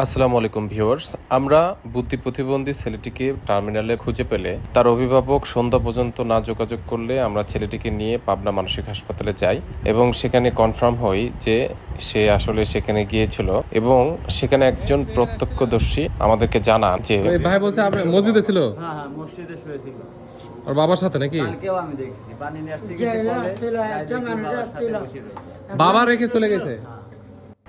আসসালামু আলাইকুম ভিউয়ার্স। আমরা বুদ্ধি প্রতিবন্ধী ছেলেটিকে টার্মিনালে খুঁজে পেলে তার অভিভাবক সন্ধ্যা পর্যন্ত না যোগাযোগ করলে আমরা ছেলেটিকে নিয়ে পাবনা মানসিক হাসপাতালে যাই এবং সেখানে কনফার্ম হই যে সে আসলে সেখানে গিয়েছিল এবং সেখানে একজন প্রত্যক্ষদর্শী আমাদেরকে জানান যে ভাই বলছে আপনি মসজিদে ছিল? হ্যাঁ হ্যাঁ মসজিদে শুয়েছিল। আর বাবার সাথে নাকি? কালকেও আমি দেখছি। পানি নিয়ে আসতে যে গেছে বলে, ছিল, তাই মানুষ আসছিল। বাবা রেখে চলে গেছে?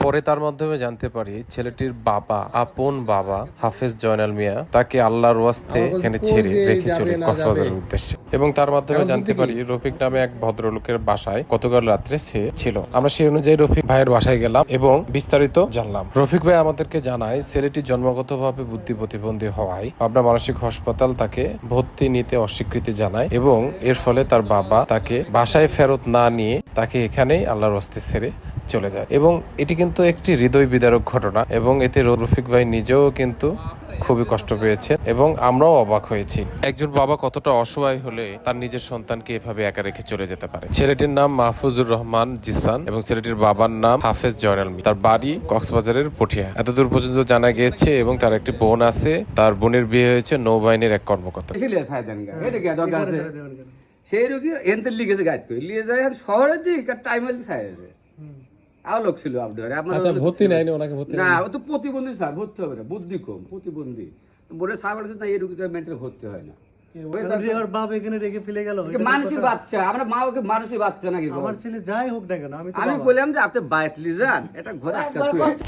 পরে তার মাধ্যমে জানতে পারি ছেলেটির বাবা আপন বাবা হাফেজ জয়নাল মিয়া তাকে আল্লাহর ওয়াস্তে এখানে ছেড়ে রেখে চলে কক্সবাজারের উদ্দেশ্যে। এবং তার মাধ্যমে জানতে পারি রফিক নামে এক ভদ্রলোকের বাসায় গতকাল রাত্রে সে ছিল। আমরা সেই অনুযায়ী রফিক ভাইয়ের বাসায় গেলাম এবং বিস্তারিত জানলাম। রফিক ভাই আমাদেরকে জানায় ছেলেটি জন্মগতভাবে বুদ্ধি প্রতিবন্ধী হওয়ায় পাবনা মানসিক হাসপাতাল তাকে ভর্তি নিতে অস্বীকৃতি জানায় এবং এর ফলে তার বাবা তাকে বাসায় ফেরত না নিয়ে তাকে এখানেই আল্লাহর ওয়াস্তে ছেড়ে চলে যায়। এবং এটি কিন্তু একটি হৃদয় বিদারক ঘটনা এবং এতে রফিক ভাই নিজেও কিন্তু খুবই কষ্ট পেয়েছে এবং আমরাও অবাক হয়েছি। একজন বাবা কতটা অসহায় হলে তার নিজের সন্তানকে এভাবে একা রেখে চলে যেতে পারে। ছেলেটির নাম মাহফুজুর রহমান জিসান এবং ছেলেটির বাবার নাম হাফেজ জয়নাল তার বাড়ি কক্সবাজারের পটিয়া। এতদূর পর্যন্ত জানা গিয়েছে এবং তার একটি বোন আছে। তার বোনের বিয়ে হয়েছে নৌবাহিনীর এক কর্মকর্তা। সেই রোগী এনতে গাইতে কই লিয়ে যায় শহরের দিক টাইম আর লোক ছিল আচ্ছা ভর্তি ছিল। ওনাকে ভর্তি না ও তো প্রতিবন্ধী স্যার ভর্তি হবে না বুদ্ধি কম প্রতিবন্ধী। বলে সাহেব বলেছে না এই রোগী তো মেন্টাল ভর্তি হয় না। ওর বাপ এখানে রেখে ফেলে গেল ওকে মানুষই বাচ্চা আমরা মা ওকে মানুষই বাচ্চা নাকি আমার ছেলে যাই হোক না কেন আমি আমি বললাম যে আপনি বাইক যান এটা ঘরে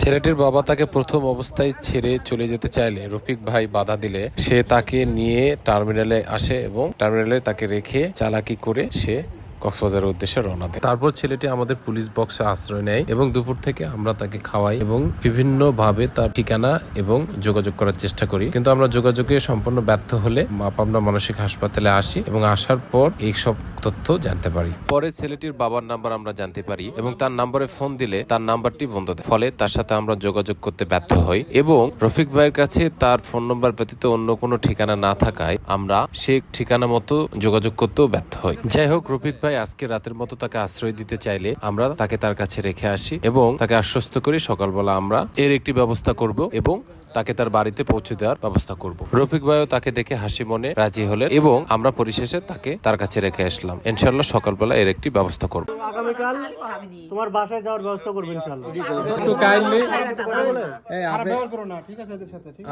ছেলেটির বাবা তাকে প্রথম অবস্থায় ছেড়ে চলে যেতে চাইলে রফিক ভাই বাধা দিলে সে তাকে নিয়ে টার্মিনালে আসে এবং টার্মিনালে তাকে রেখে চালাকি করে সে কক্সবাজারের উদ্দেশ্যে রওনা দেয়। তারপর ছেলেটি আমাদের পুলিশ বক্সে আশ্রয় নেয় এবং দুপুর থেকে আমরা তাকে খাওয়াই এবং বিভিন্ন ভাবে তার ঠিকানা এবং যোগাযোগ করার চেষ্টা করি। কিন্তু আমরা যোগাযোগে সম্পূর্ণ ব্যর্থ হলে পাবনা মানসিক হাসপাতালে আসি এবং আসার পর এই সব তথ্য জানতে পারি। পরে ছেলেটির বাবার নাম্বার আমরা জানতে পারি এবং তার নাম্বারে ফোন দিলে তার নাম্বারটি বন্ধ ফলে তার সাথে আমরা যোগাযোগ করতে ব্যর্থ হই এবং রফিক ভাইয়ের কাছে তার ফোন নম্বর ব্যতীত অন্য কোনো ঠিকানা না থাকায় আমরা সে ঠিকানা মতো যোগাযোগ করতেও ব্যর্থ হই। যাই হোক, রফিক ভাই আজকে রাতের মতো তাকে আশ্রয় দিতে চাইলে আমরা তাকে তার কাছে রেখে আসি এবং তাকে আশ্বস্ত করি সকালবেলা আমরা এর একটি ব্যবস্থা করব এবং তাকে তার বাড়িতে পৌঁছে দেওয়ার ব্যবস্থা করব। রফিক ভাইও তাকে দেখে হাসি মনে রাজি হলেন এবং আমরা পরিশেষে তাকে তার কাছে রেখে আসলাম। ইনশাল্লাহ সকালবেলা এর একটি ব্যবস্থা করব। আগামীকাল তোমার বাসায় যাওয়ার ব্যবস্থা করবে ইনশাআল্লাহ। একটু কাইন্ডলি আপনি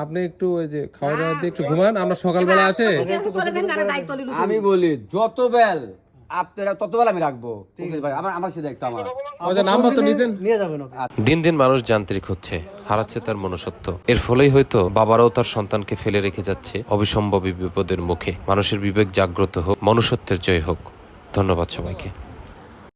আপনি একটু ওই যে খাওয়া দাওয়া দিয়ে একটু ঘুমান আমরা সকালবেলা আসে। আমি বলি যত বেল আপনারা তত আমি রাখব। ভাই আমার আমার সাথে একটা আমার। ওই যে নাম্বার তো নিয়েছেন নিয়ে যাবেন ওকে। দিন দিন মানুষ যান্ত্রিক হচ্ছে হারাচ্ছে তার মনুষ্যত্ব। এর ফলেই হয়তো বাবারাও তার সন্তানকে ফেলে রেখে যাচ্ছে অবিসম্ভবী বিপদের মুখে। মানুষের বিবেক জাগ্রত হোক মনুষ্যত্বের জয় হোক। ধন্যবাদ সবাইকে।